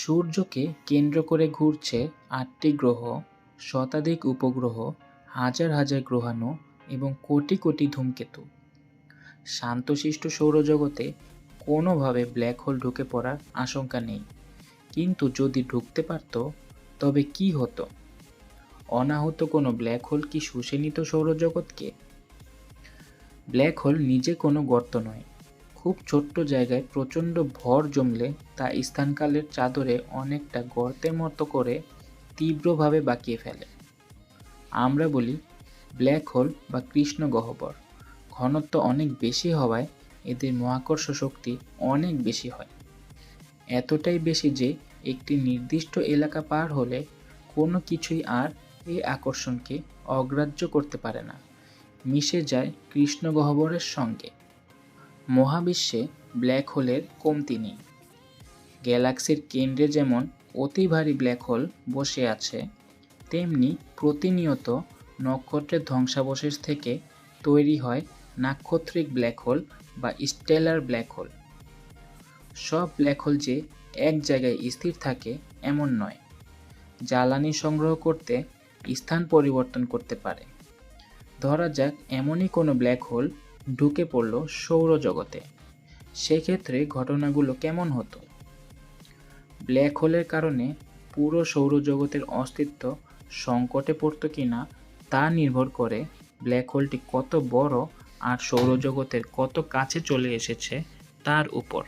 সূর্যকে কেন্দ্র করে ঘুরছে আটটি গ্রহ, শতাধিক উপগ্রহ, হাজার হাজার গ্রহাণু এবং কোটি কোটি ধূমকেতু। শান্তশিষ্ট সৌরজগতে কোনোভাবে ব্ল্যাক হোল ঢুকে পড়ার আশঙ্কা নেই। কিন্তু যদি ঢুকতে পারত, তবে কি হতো? অনাহত কোনো ব্ল্যাক হোল কি শুষে নিত সৌরজগৎকে? ব্ল্যাক হোল নিজে কোনো গর্ত নয় খুব ছোট্ট জায়গায় প্রচণ্ড ভর জমলে তা স্থানকালের চাদরে অনেকটা গর্তের মতো করে তীব্রভাবে বাঁকিয়ে ফেলে। আমরা বলি ব্ল্যাক হোল বা কৃষ্ণ গহ্বর। ঘনত্ব অনেক বেশি হওয়ায় এদের মহাকর্ষ শক্তি অনেক বেশি হয়। এতটাই বেশি যে একটি নির্দিষ্ট এলাকা পার হলে কোনো কিছুই আর এই আকর্ষণকে অগ্রাহ্য করতে পারে না। মিশে যায় কৃষ্ণ গহ্বরের সঙ্গে। মহাবিশ্বে ব্ল্যাক হোলের কমতি নেই। গ্যালাক্সির কেন্দ্রে যেমন অতি ভারী ব্ল্যাক হোল বসে আছে, তেমনি প্রতিনিয়ত নক্ষত্রের ধ্বংসাবশেষ থেকে তৈরি হয় নাক্ষত্রিক ব্ল্যাক হোল বা স্টেলার ব্ল্যাক হোল। সব ব্ল্যাক হোল যে এক জায়গায় স্থির থাকে এমন নয়, জ্বালানি সংগ্রহ করতে স্থান পরিবর্তন করতে পারে। ধরা যাক এমনই কোনো ব্ল্যাক হোল ঢুকে পড়ল সৌরজগতে। সেক্ষেত্রে ঘটনাগুলো কেমন হতো? ব্ল্যাক হোলের কারণে পুরো সৌরজগতের অস্তিত্ব সংকটে পড়তো কিনা তা নির্ভর করে ব্ল্যাক হোলটি কত বড় আর সৌরজগতের কত কাছে চলে এসেছে তার উপর।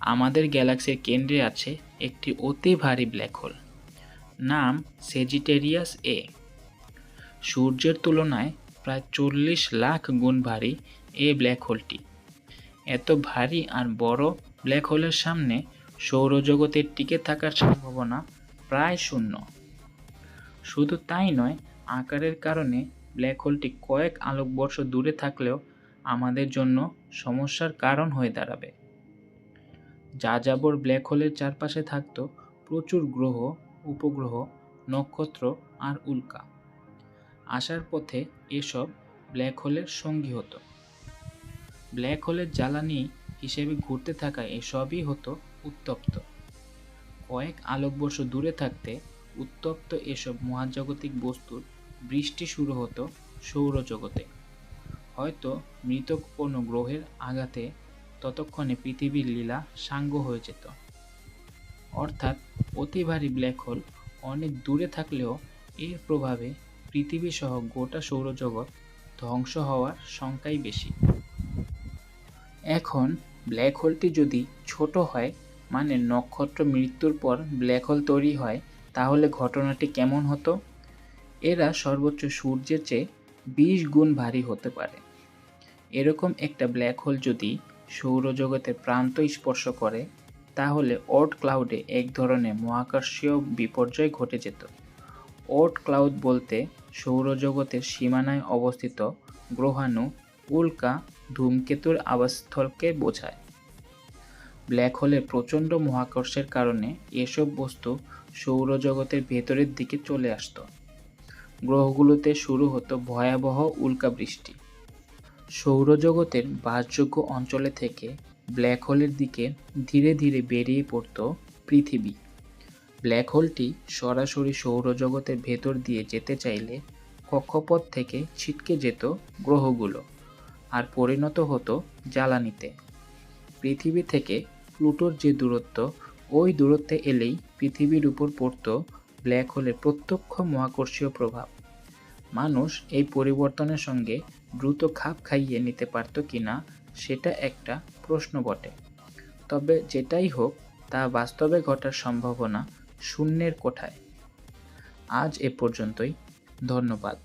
আমাদের গ্যালাক্সির কেন্দ্রে আছে একটি অতি ভারী ব্ল্যাক হোল। নাম সেজিটেরিয়াস এ। সূর্যের তুলনায় প্রায় চল্লিশ লাখ গুণ ভারী এই ব্ল্যাক হোলটি এত ভারী আর বড় ব্ল্যাক হোলের সামনে সৌরজগতের টিকে থাকার সম্ভাবনা প্রায় শূন্য। শুধু তাই নয়, আকারের কারণে ব্ল্যাক হোলটি কয়েক আলোকবর্ষ দূরে থাকলেও আমাদের জন্য সমস্যার কারণ হয়ে দাঁড়াবে। যাযাবর ব্ল্যাক হোলের চারপাশে থাকত প্রচুর গ্রহ, উপগ্রহ, নক্ষত্র আর উল্কা। আসার পথে এসব ব্ল্যাক হোলের সঙ্গী হতো। ব্ল্যাক হোলের জ্বালানি হিসেবে ঘুরতে থাকা এসবই হতো উত্তপ্ত। কয়েক আলোকবর্ষ দূরে থাকতে উত্তপ্ত এসব মহাজাগতিক বস্তুর বৃষ্টি শুরু হতো সৌরজগতে। হয়তো মৃত কোনো গ্রহের আঘাতে ততক্ষণে পৃথিবীর লীলা সাঙ্গ হয়ে যেত। অর্থাৎ অতি ভারী ব্ল্যাক হোল অনেক দূরে থাকলেও এর প্রভাবে পৃথিবী সহ গোটা সৌরজগৎ ধ্বংস হওয়ার সংখ্যাই বেশি। এখন ব্ল্যাক হোলটি যদি ছোট হয় মানে নক্ষত্র মৃত্যুর পর ব্ল্যাক হোল তৈরি হয়, তাহলে ঘটনাটি কেমন হতো? এরা সর্বোচ্চ সূর্যের চেয়ে বিশ গুণ ভারী হতে পারে। এরকম একটা ব্ল্যাক হোল যদি সৌরজগতের প্রান্ত স্পর্শ করে, তাহলে ওট ক্লাউডে এক ধরনের মহাকর্ষীয় বিপর্যয় ঘটে যেত। ওট ক্লাউড বলতে সৌরজগতের সীমানায় অবস্থিত গ্রহাণু উল্কা ধূমকেতুর আবাসস্থলকে বোঝায়। ব্ল্যাক হোলের প্রচণ্ড মহাকর্ষের কারণে এসব বস্তু সৌরজগতের ভেতরের দিকে চলে আসত। গ্রহগুলোতে শুরু হতো ভয়াবহ উল্কা বৃষ্টি। সৌরজগতের বাসযোগ্য অঞ্চলে থেকে ব্ল্যাক হোলের দিকে ধীরে ধীরে বেরিয়ে পড়ত পৃথিবী। ব্ল্যাক হোলটি সরাসরি সৌরজগতের ভেতর দিয়ে যেতে চাইলে কক্ষপথ থেকে ছিটকে যেত গ্রহগুলো আর পরিণত হতো জ্বালানিতে। পৃথিবী থেকে প্লুটোর যে দূরত্ব, ওই দূরত্বে এলেই পৃথিবীর উপর পড়ত ব্ল্যাক হোলের প্রত্যক্ষ মহাকর্ষীয় প্রভাব। মানুষ এই পরিবর্তনের সঙ্গে দ্রুত খাপ খাইয়ে নিতে পারত কি না সেটা একটা প্রশ্ন বটে। তবে যেটাই হোক, তা বাস্তবে ঘটার সম্ভাবনা শূন্যের কোঠায়। আজ এ পর্যন্তই। ধন্যবাদ।